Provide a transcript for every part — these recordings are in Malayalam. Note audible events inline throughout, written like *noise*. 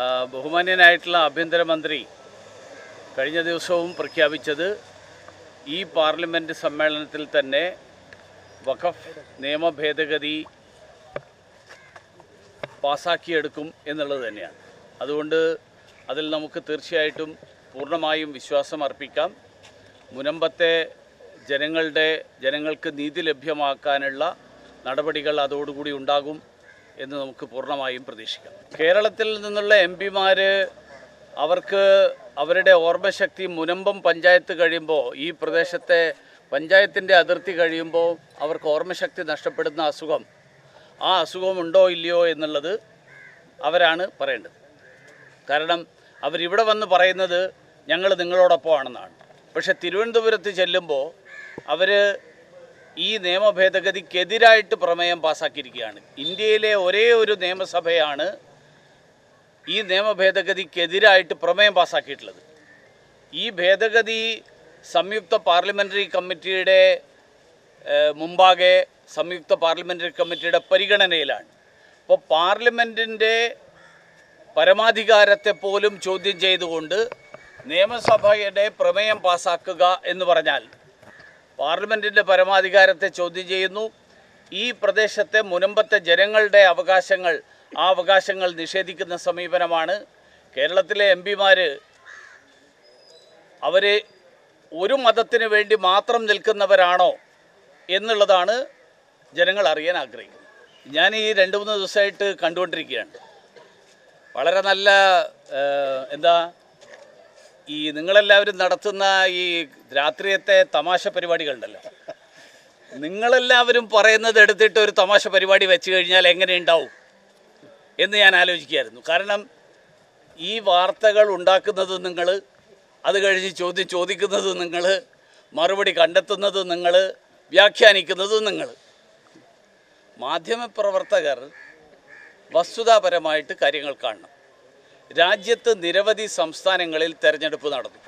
ബഹുമാന്യനായിട്ടുള്ള ആഭ്യന്തരമന്ത്രി കഴിഞ്ഞ ദിവസവും പ്രഖ്യാപിച്ചത് ഈ പാർലമെന്റ് സമ്മേളനത്തിൽ തന്നെ വഖഫ് നിയമ ഭേദഗതി പാസാക്കിയെടുക്കും എന്നുള്ളത് തന്നെയാണ്. അതുകൊണ്ട് അതിൽ നമുക്ക് തീർച്ചയായിട്ടും പൂർണമായും വിശ്വാസം അർപ്പിക്കാം. മുനമ്പത്തെ ജനങ്ങളുടെ ജനങ്ങൾക്ക് നീതി ലഭ്യമാക്കാനുള്ള നടപടികൾ അതോടുകൂടി ഉണ്ടാകും. എന്ന് നമുക്ക് പൂർണമായും പ്രതീക്ഷിക്കാം. കേരളത്തിൽ നിന്നുള്ള എം പിമാർ അവർക്ക് അവരുടെ ഓർമ്മശക്തി മുനമ്പം പഞ്ചായത്ത് കഴിയുമ്പോൾ ഈ പ്രദേശത്തെ പഞ്ചായത്തിന്റെ അതിർത്തി കഴിയുമ്പോൾ അവർക്ക് ഓർമ്മശക്തി നഷ്ടപ്പെടുന്ന അസുഖം ആ അസുഖമുണ്ടോ ഇല്ലയോ എന്നുള്ളത് അവരാണ് പറയേണ്ടത്. കാരണം അവരിവിടെ വന്ന് പറയുന്നത് ഞങ്ങൾ നിങ്ങളോടൊപ്പമാണെന്നാണ്. പക്ഷേ തിരുവനന്തപുരത്ത് ചെല്ലുമ്പോൾ അവർ ഈ നിയമ ഭേദഗതിക്കെതിരായിട്ട് പ്രമേയം പാസാക്കിയിരിക്കുകയാണ്. ഇന്ത്യയിലെ ഒരേ ഒരു നിയമസഭയാണ് ഈ നിയമ ഭേദഗതിക്കെതിരായിട്ട് പ്രമേയം പാസാക്കിയിട്ടുള്ളത്. ഈ ഭേദഗതി സംയുക്ത പാർലമെന്ററി കമ്മിറ്റിയുടെ മുമ്പാകെ സംയുക്ത പാർലമെന്ററി കമ്മിറ്റിയുടെ പരിഗണനയിലാണ്. അപ്പോൾ പാർലമെന്റിന്റെ പരമാധികാരത്തെ പോലും ചോദ്യം ചെയ്തുകൊണ്ട് നിയമസഭയുടെ പ്രമേയം പാസാക്കുക എന്ന് പറഞ്ഞാൽ പാർലമെന്റിന്റെ പരമാധികാരത്തെ ചോദ്യം ചെയ്യുന്നു. ഈ പ്രദേശത്തെ മുനമ്പത്തെ ജനങ്ങളുടെ അവകാശങ്ങൾ ആ അവകാശങ്ങൾ നിഷേധിക്കുന്ന സമീപനമാണ്. കേരളത്തിലെ എം പിമാർ അവർ ഒരു മതത്തിന് വേണ്ടി മാത്രം നിൽക്കുന്നവരാണോ എന്നുള്ളതാണ് ജനങ്ങൾ അറിയാൻ ആഗ്രഹിക്കുന്നത്. ഞാൻ ഈ രണ്ട് മൂന്ന് ദിവസമായിട്ട് കണ്ടുകൊണ്ടിരിക്കുകയാണ്. വളരെ നല്ല എന്താ ഈ നിങ്ങളെല്ലാവരും നടത്തുന്ന ഈ രാത്രിയത്തെ തമാശ പരിപാടികളുണ്ടല്ലോ. നിങ്ങളെല്ലാവരും പറയുന്നത് എടുത്തിട്ട് ഒരു തമാശ പരിപാടി വെച്ച് കഴിഞ്ഞാൽ എങ്ങനെ ഉണ്ടാവും എന്ന് ഞാൻ ആലോചിക്കുകയായിരുന്നു. കാരണം ഈ വാർത്തകൾ ഉണ്ടാക്കുന്നത് നിങ്ങൾ അത് കഴിഞ്ഞ് ചോദ്യം ചോദിക്കുന്നത് നിങ്ങൾ മറുപടി കണ്ടെത്തുന്നത് നിങ്ങൾ വ്യാഖ്യാനിക്കുന്നത് നിങ്ങൾ. മാധ്യമപ്രവർത്തകർ വസ്തുതാപരമായിട്ട് കാര്യങ്ങൾ കാണണം. രാജ്യത്ത് നിരവധി സംസ്ഥാനങ്ങളിൽ തെരഞ്ഞെടുപ്പ് നടന്നു.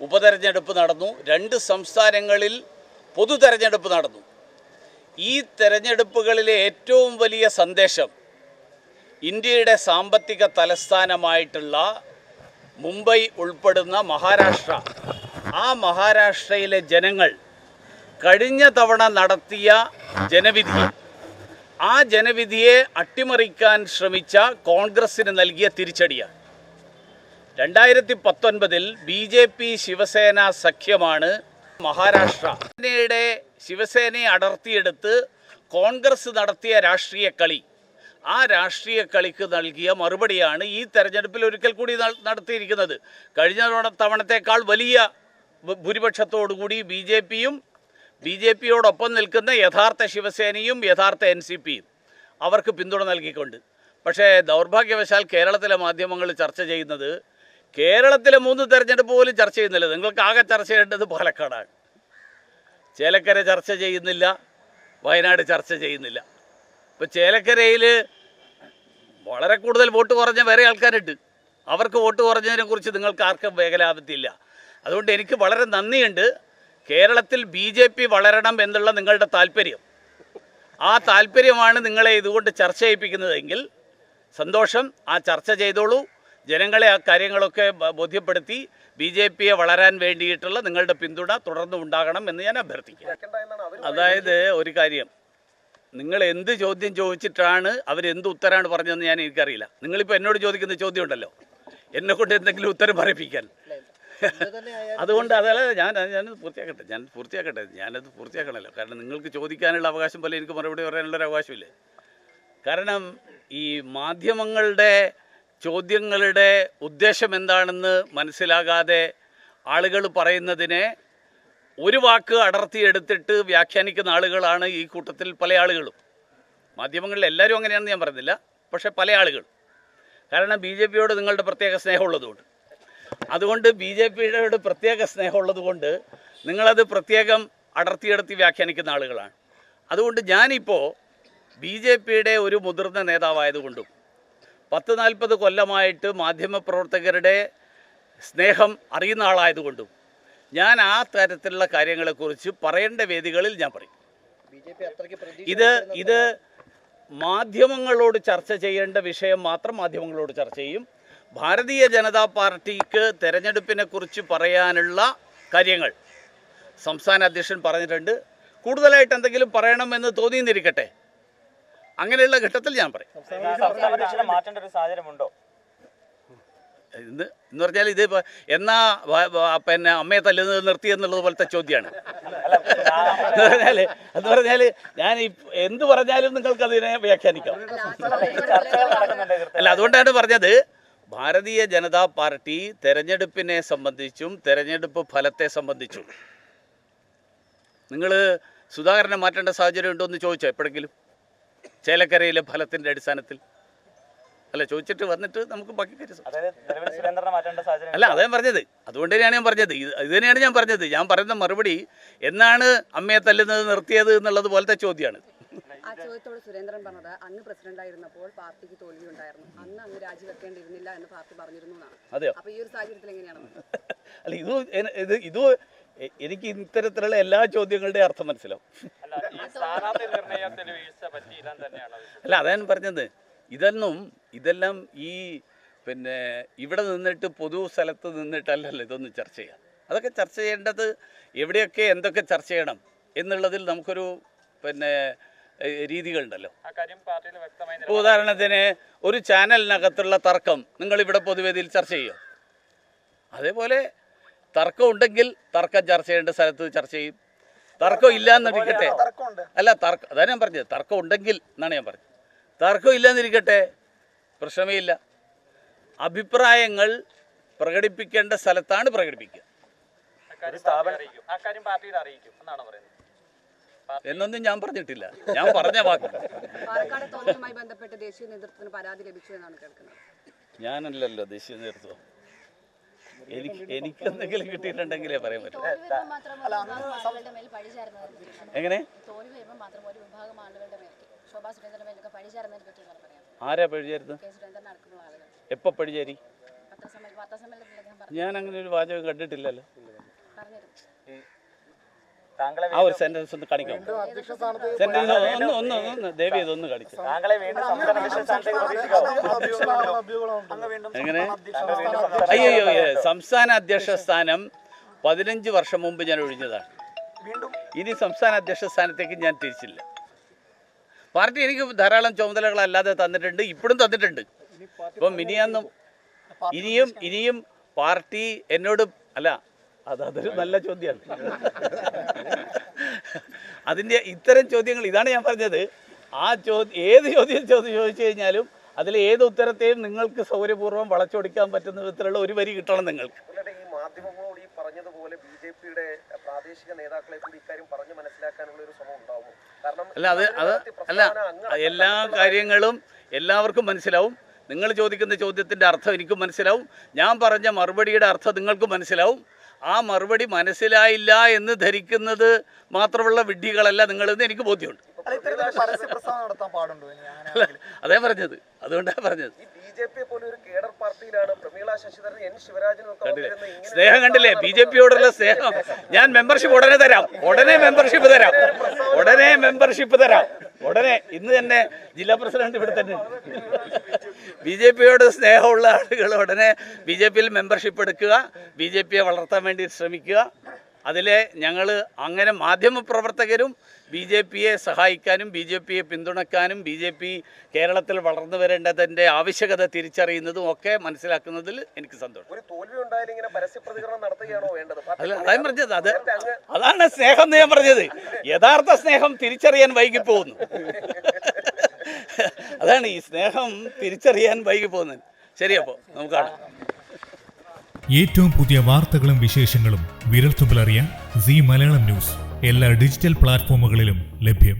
ഉപതെരഞ്ഞെടുപ്പ് നടന്നു. രണ്ട് സംസ്ഥാനങ്ങളിൽ പൊതു തെരഞ്ഞെടുപ്പ് നടന്നു. ഈ തെരഞ്ഞെടുപ്പുകളിലെ ഏറ്റവും വലിയ സന്ദേശം ഇന്ത്യയുടെ സാമ്പത്തിക തലസ്ഥാനമായിട്ടുള്ള മുംബൈ ഉൾപ്പെടുന്ന മഹാരാഷ്ട്ര. ആ മഹാരാഷ്ട്രയിലെ ജനങ്ങൾ കഴിഞ്ഞ തവണ നടത്തിയ ജനവിധി ആ ജനവിധിയെ അട്ടിമറിക്കാൻ ശ്രമിച്ച കോൺഗ്രസിന് നൽകിയ തിരിച്ചടിയാണ്. രണ്ടായിരത്തി പത്തൊൻപതിൽ ബി ജെ പി ശിവസേന സഖ്യമാണ് മഹാരാഷ്ട്ര. ശിവസേനയുടെ ശിവസേനയെ അടർത്തിയെടുത്ത് കോൺഗ്രസ് നടത്തിയ രാഷ്ട്രീയ കളി. ആ രാഷ്ട്രീയ കളിക്ക് നൽകിയ മറുപടിയാണ് ഈ തെരഞ്ഞെടുപ്പിൽ ഒരിക്കൽ കൂടി നടത്തിയിരിക്കുന്നത്. കഴിഞ്ഞ തവണ- തവണത്തേക്കാൾ വലിയ ഭൂരിപക്ഷത്തോടുകൂടി ബി ജെ പിയും ബി ജെ പിയോടൊപ്പം നിൽക്കുന്ന യഥാർത്ഥ ശിവസേനയും യഥാർത്ഥ എൻ സി പിയും അവർക്ക് പിന്തുണ നൽകിക്കൊണ്ട്. പക്ഷേ ദൗർഭാഗ്യവശാൽ കേരളത്തിലെ മാധ്യമങ്ങൾ ചർച്ച ചെയ്യുന്നത് കേരളത്തിലെ മൂന്ന് തെരഞ്ഞെടുപ്പ് പോലും ചർച്ച ചെയ്യുന്നില്ല. നിങ്ങൾക്ക് ആകെ ചർച്ച ചെയ്യേണ്ടത് പാലക്കാടാണ്. ചേലക്കര ചർച്ച ചെയ്യുന്നില്ല. വയനാട് ചർച്ച ചെയ്യുന്നില്ല. ഇപ്പോൾ ചേലക്കരയിൽ വളരെ കൂടുതൽ വോട്ട് കുറഞ്ഞ വേറെ ആൾക്കാരുണ്ട്. അവർക്ക് വോട്ട് കുറഞ്ഞതിനെക്കുറിച്ച് നിങ്ങൾക്ക് ആർക്കും വേഗലാപത്തില്ല. അതുകൊണ്ട് എനിക്ക് വളരെ നന്ദിയുണ്ട്. കേരളത്തിൽ ബി ജെ പി വളരണം എന്നുള്ള നിങ്ങളുടെ താല്പര്യം. ആ താല്പര്യമാണ് നിങ്ങളെ ഇതുകൊണ്ട് ചർച്ച ചെയ്യിപ്പിക്കുന്നതെങ്കിൽ സന്തോഷം ആ ചർച്ച ചെയ്തോളൂ. ജനങ്ങളെ ആ കാര്യങ്ങളൊക്കെ ബോധ്യപ്പെടുത്തി ബി ജെ പിയെ വളരാൻ വേണ്ടിയിട്ടുള്ള നിങ്ങളുടെ പിന്തുണ തുടർന്നും ഉണ്ടാകണം എന്ന് ഞാൻ അഭ്യർത്ഥിക്കുന്നു. അതായത് ഒരു കാര്യം നിങ്ങൾ എന്ത് ചോദ്യം ചോദിച്ചിട്ടാണ് അവരെന്ത് ഉത്തരമാണ് പറഞ്ഞതെന്ന് ഞാൻ എനിക്കറിയില്ല. നിങ്ങളിപ്പോൾ എന്നോട് ചോദിക്കുന്ന ചോദ്യം ഉണ്ടല്ലോ എന്നെ കൊണ്ട് എന്തെങ്കിലും ഉത്തരം പറയിപ്പിക്കാൻ. അതുകൊണ്ട് അതല്ല ഞാൻ ഞാനത് പൂർത്തിയാക്കട്ടെ. ഞാൻ പൂർത്തിയാക്കട്ടെ. ഞാനത് പൂർത്തിയാക്കണമല്ലോ. കാരണം നിങ്ങൾക്ക് ചോദിക്കാനുള്ള അവകാശം പോലെ എനിക്ക് മറുപടി പറയാനുള്ളൊരു അവകാശമില്ലേ. കാരണം ഈ മാധ്യമങ്ങളുടെ ചോദ്യങ്ങളുടെ ഉദ്ദേശം എന്താണെന്ന് മനസ്സിലാകാതെ ആളുകൾ പറയുന്നതിനെ ഒരു വാക്ക് അടർത്തിയെടുത്തിട്ട് വ്യാഖ്യാനിക്കുന്ന ആളുകളാണ് ഈ കൂട്ടത്തിൽ പല ആളുകളും. മാധ്യമങ്ങളിൽ എല്ലാവരും അങ്ങനെയാണെന്ന് ഞാൻ പറയുന്നില്ല പക്ഷേ പല ആളുകൾ കാരണം ബി ജെ പിയോട് നിങ്ങളുടെ പ്രത്യേക സ്നേഹമുള്ളതുകൊണ്ട്. അതുകൊണ്ട് ബി ജെ പിയുടെ പ്രത്യേക സ്നേഹമുള്ളത് കൊണ്ട് നിങ്ങളത് പ്രത്യേകം അടർത്തിയടർത്തി വ്യാഖ്യാനിക്കുന്ന ആളുകളാണ്. അതുകൊണ്ട് ഞാനിപ്പോൾ ബി ജെ പിയുടെ ഒരു മുതിർന്ന നേതാവായതുകൊണ്ടും പത്ത് നാൽപ്പത് കൊല്ലമായിട്ട് മാധ്യമപ്രവർത്തകരുടെ സ്നേഹം അറിയുന്ന ആളായതുകൊണ്ടും ഞാൻ ആ തരത്തിലുള്ള കാര്യങ്ങളെക്കുറിച്ച് പറയേണ്ട വേദികളിൽ ഞാൻ പറയും. ഇത് ഇത് മാധ്യമങ്ങളോട് ചർച്ച ചെയ്യേണ്ട വിഷയം മാത്രം മാധ്യമങ്ങളോട് ചർച്ച ചെയ്യും. ഭാരതീയ ജനതാ പാർട്ടിക്ക് തെരഞ്ഞെടുപ്പിനെ കുറിച്ച് പറയാനുള്ള കാര്യങ്ങൾ. സംസ്ഥാന അധ്യക്ഷൻ പറഞ്ഞിട്ടുണ്ട്. കൂടുതലായിട്ട് എന്തെങ്കിലും പറയണമെന്ന് തോന്നിയെന്നിരിക്കട്ടെ. അങ്ങനെയുള്ള ഘട്ടത്തിൽ ഞാൻ പറയും. ഇന്ന് എന്ന് പറഞ്ഞാൽ ഇത് എന്നാ പിന്നെ അമ്മയെ തല്ലുന്നത് നിർത്തി എന്നുള്ളത് പോലത്തെ ചോദ്യമാണ് എന്ന് പറഞ്ഞാൽ എന്ന് പറഞ്ഞാൽ ഞാൻ എന്ത് പറഞ്ഞാലും നിങ്ങൾക്ക് അതിനെ വ്യാഖ്യാനിക്കാം അല്ല അതുകൊണ്ടാണ് പറഞ്ഞത് ഭാരതീയ ജനതാ പാർട്ടി തെരഞ്ഞെടുപ്പിനെ സംബന്ധിച്ചും തെരഞ്ഞെടുപ്പ് ഫലത്തെ സംബന്ധിച്ചും. നിങ്ങൾ സുധാകരനെ മാറ്റേണ്ട സാഹചര്യം ഉണ്ടോ എന്ന് ചോദിച്ചോ എപ്പോഴെങ്കിലും? ചേലക്കരയിലെ ഫലത്തിന്റെ അടിസ്ഥാനത്തിൽ. അല്ല ചോദിച്ചിട്ട് വന്നിട്ട് നമുക്ക് ബാക്കി അല്ല അതേ പറഞ്ഞത്. അതുകൊണ്ട് തന്നെയാണ് ഞാൻ പറഞ്ഞത്. ഇത് ഇത് തന്നെയാണ് ഞാൻ പറഞ്ഞത്. ഞാൻ പറയുന്ന മറുപടി എന്നാണ് അമ്മയെ തല്ലുന്നത് നിർത്തിയത് എന്നുള്ളത് പോലത്തെ ചോദ്യമാണ്. ആ ചോദ്യത്തോട് സുരേന്ദ്രൻ പറഞ്ഞത് അന്ന് പ്രസിഡന്റ് ആയിരുന്നപ്പോൾ പാർട്ടിക്ക് തോൽവി ഉണ്ടായിരുന്നു. അന്ന് അങ്ങ് രാജിവെക്കേണ്ടിയിരുന്നില്ല എന്ന് പാർട്ടി പറഞ്ഞിരുന്നു എന്നാണ്. അപ്പൊ ഈ ഒരു സാഹചര്യത്തിൽ എങ്ങനെയാണ്? *laughs* അല്ല ഇത് ഇത് ഇത് എനിക്ക് ഇത്തരത്തിലുള്ള എല്ലാ ചോദ്യങ്ങളുടെയും അർത്ഥം മനസ്സിലാവും. അല്ല ഈ സ്ഥാനാർത്ഥി നിർണയത്തിൽ വീഴ്ച പറ്റിയില്ല തന്നെയാണ് അല്ല അതാ ഞാൻ പറഞ്ഞത്. ഇതൊന്നും ഇതെല്ലാം ഈ പിന്നെ ഇവിടെ നിന്നിട്ട് പൊതു സ്ഥലത്ത് നിന്നിട്ടല്ലല്ലോ ഇതൊന്നും ചർച്ച ചെയ്യാം അതൊക്കെ ചർച്ച ചെയ്യേണ്ടത് എവിടെയൊക്കെ എന്തൊക്കെ ചർച്ച ചെയ്യണം എന്നുള്ളതിൽ നമുക്കൊരു പിന്നെ രീതികളുണ്ടല്ലോ. ഉദാഹരണത്തിന് ഒരു ചാനലിനകത്തുള്ള തർക്കം നിങ്ങൾ ഇവിടെ പൊതുവേദിയിൽ ചർച്ച ചെയ്യും? അതേപോലെ തർക്കം ഉണ്ടെങ്കിൽ തർക്കം ചർച്ച ചെയ്യേണ്ട സ്ഥലത്ത് ചർച്ച ചെയ്യും. തർക്കം ഇല്ലാന്നിരിക്കട്ടെ അല്ല തർക്കം അതാണ് ഞാൻ പറഞ്ഞത്. തർക്കം ഉണ്ടെങ്കിൽ എന്നാണ് ഞാൻ പറഞ്ഞത്. തർക്കം ഇല്ലാന്നിരിക്കട്ടെ പ്രശ്നമേ ഇല്ല. അഭിപ്രായങ്ങൾ പ്രകടിപ്പിക്കേണ്ട സ്ഥലത്താണ് പ്രകടിപ്പിക്കുക. കാര്യം പാർട്ടിയിൽ അറിയിക്കും എന്നാണ് പറയുന്നത്. എന്നൊന്നും ഞാൻ പറഞ്ഞിട്ടില്ല. ഞാൻ പറഞ്ഞ വാക്ക്. പാലക്കാട് തോൽവിയുമായി ബന്ധപ്പെട്ട് ദേശീയ നേതൃത്വത്തിന് പരാതി ലഭിച്ചു എന്നാണ് കേൾക്കുന്നത്. ഞാനല്ലല്ലോ ദേശീയ നേതൃത്വം. എനിക്ക് എനിക്ക് എന്തെങ്കിലും കിട്ടിയിട്ടുണ്ടെങ്കിലേ പറയാൻ പറ്റൂ. എങ്ങനെ? ആരാ പഴിചേരുന്നത് എപ്പൊ പഴിചേരി ഞാൻ അങ്ങനെ ഒരു വാചകം കണ്ടിട്ടില്ലല്ലോ. ആ ഒരു സെന്റൻസ് ഒന്ന് കാണിക്കാം. സെന്റൻസ് ഒന്ന് ഒന്ന് ഒന്ന് ദേവി ഇതൊന്ന് കാണിച്ചു എങ്ങനെ? അയ്യോ. സംസ്ഥാന അധ്യക്ഷ സ്ഥാനം പതിനഞ്ച് വർഷം മുമ്പ് ഞാൻ ഒഴിഞ്ഞതാണ്. ഇനി സംസ്ഥാന അധ്യക്ഷ സ്ഥാനത്തേക്ക് ഞാൻ തിരിച്ചില്ല. പാർട്ടി എനിക്ക് ധാരാളം ചുമതലകളല്ലാതെ തന്നിട്ടുണ്ട് ഇപ്പോഴും തന്നിട്ടുണ്ട്. ഇപ്പം ഇനിയൊന്നും ഇനിയും ഇനിയും പാർട്ടി എന്നോട് അല്ല അത് അതൊരു നല്ല ചോദ്യമാണ് അതിന്റെ ഇത്തരം ചോദ്യങ്ങൾ ഇതാണ് ഞാൻ പറഞ്ഞത്. ആ ചോദ്യം ഏത് ചോദ്യം ചോദ്യം ചോദിച്ചു കഴിഞ്ഞാലും അതിൽ ഏത് ഉത്തരത്തെയും നിങ്ങൾക്ക് സൗകര്യപൂർവം വളച്ചൊടിക്കാൻ പറ്റുന്ന വിധത്തിലുള്ള ഒരു വരി കിട്ടണം നിങ്ങൾക്ക്. മാധ്യമങ്ങളോട് ഈ പറഞ്ഞതുപോലെ ബി ജെ പിയുടെ പ്രാദേശിക നേതാക്കളെ കൂടി ഇക്കാര്യം പറഞ്ഞു മനസ്സിലാക്കാനുള്ള ഒരു ശ്രമം ഉണ്ടാവും കാരണം അല്ല അത് അത് അല്ല എല്ലാ കാര്യങ്ങളും എല്ലാവർക്കും മനസ്സിലാവും. നിങ്ങൾ ചോദിക്കുന്ന ചോദ്യത്തിന്റെ അർത്ഥം എനിക്കും മനസ്സിലാവും. ഞാൻ പറഞ്ഞ മറുപടിയുടെ അർത്ഥം നിങ്ങൾക്കും മനസ്സിലാവും. ആ മറുപടി മനസ്സിലായില്ല എന്ന് ധരിക്കുന്നത് മാത്രമുള്ള വിഡ്ഢികളല്ല നിങ്ങളെന്ന് എനിക്ക് ബോധ്യമുണ്ട്. അതേ പറഞ്ഞത്. അതുകൊണ്ടാണ് പറഞ്ഞത്. സ്നേഹം കണ്ടില്ലേ? ബി ജെ പിയോടുള്ള സ്നേഹം. ഞാൻ മെമ്പർഷിപ്പ് ഉടനെ തരാം. ഉടനെ മെമ്പർഷിപ്പ് തരാം. ഉടനെ മെമ്പർഷിപ്പ് തരാം. ഉടനെ ഇന്ന് തന്നെ ജില്ലാ പ്രസിഡന്റ് ഇവിടെ തന്നെ. ബി ജെ പിയോട് സ്നേഹമുള്ള ആളുകൾ ഉടനെ ബി ജെ പിയിൽ മെമ്പർഷിപ്പ് എടുക്കുക ബി ജെ പിയെ വളർത്താൻ വേണ്ടി ശ്രമിക്കുക. അതിലെ ഞങ്ങൾ അങ്ങനെ മാധ്യമപ്രവർത്തകരും ബി ജെ പിയെ സഹായിക്കാനും ബി ജെ പിയെ പിന്തുണക്കാനും ബി ജെ പി കേരളത്തിൽ വളർന്നു വരേണ്ടതിന്റെ ആവശ്യകത തിരിച്ചറിയുന്നതും ഒക്കെ മനസ്സിലാക്കുന്നതിൽ എനിക്ക് സന്തോഷം. അല്ല അതാണ് പറഞ്ഞത്. അത് അതാണ് സ്നേഹം എന്ന് ഞാൻ പറഞ്ഞത്. യഥാർത്ഥ സ്നേഹം തിരിച്ചറിയാൻ വൈകി പോകുന്നു *laughs* അതാണ് ഈ സ്നേഹം തിരിച്ചറിയാൻ വൈകി പോകുന്നത്. ശരി അപ്പോൾ നമുക്ക് ഏറ്റവും പുതിയ വാർത്തകളും വിശേഷങ്ങളും വിരൽത്തുമ്പിൽ അറിയാൻ സി മലയാളം ന്യൂസ്. എല്ലാ ഡിജിറ്റൽ പ്ലാറ്റ്ഫോമുകളിലും ലഭ്യം.